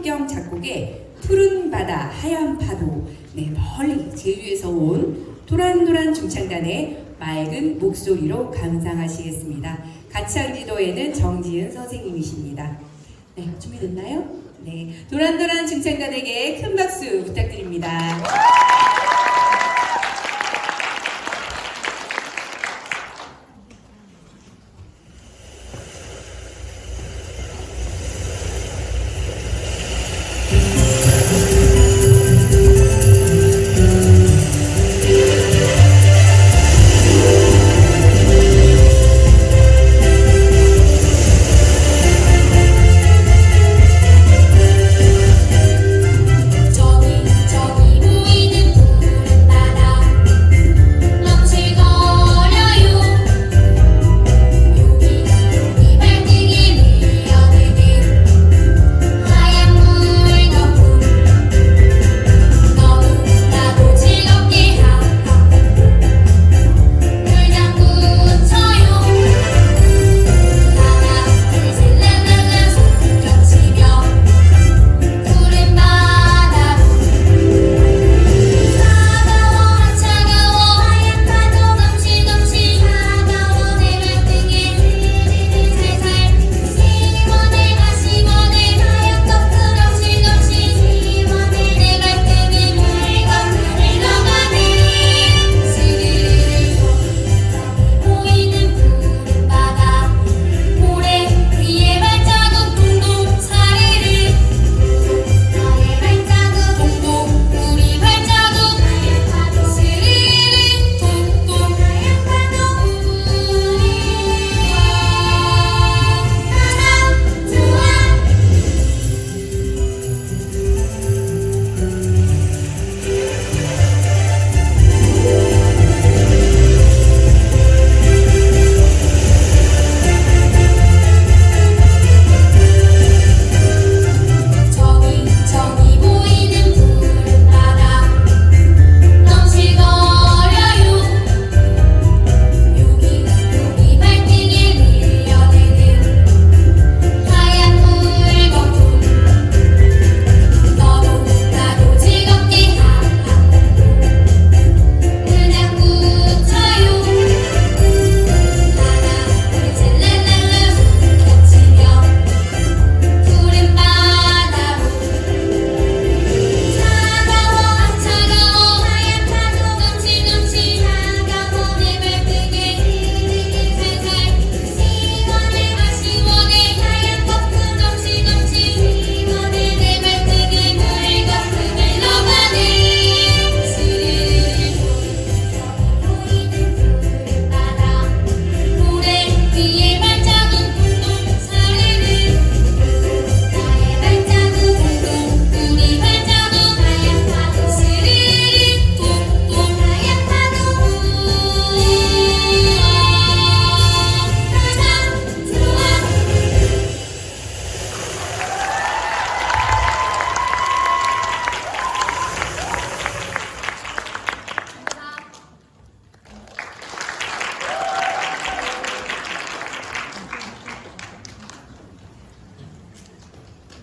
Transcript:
황석경 작곡의 푸른 바다 하얀 파도 네 멀리 제주에서 온 도란도란 중창단의 맑은 목소리로 감상하시겠습니다. 가창 지도에는 정지은 선생님이십니다. 네 준비됐나요? 네 도란도란 중창단에게 큰 박수 부탁드립니다.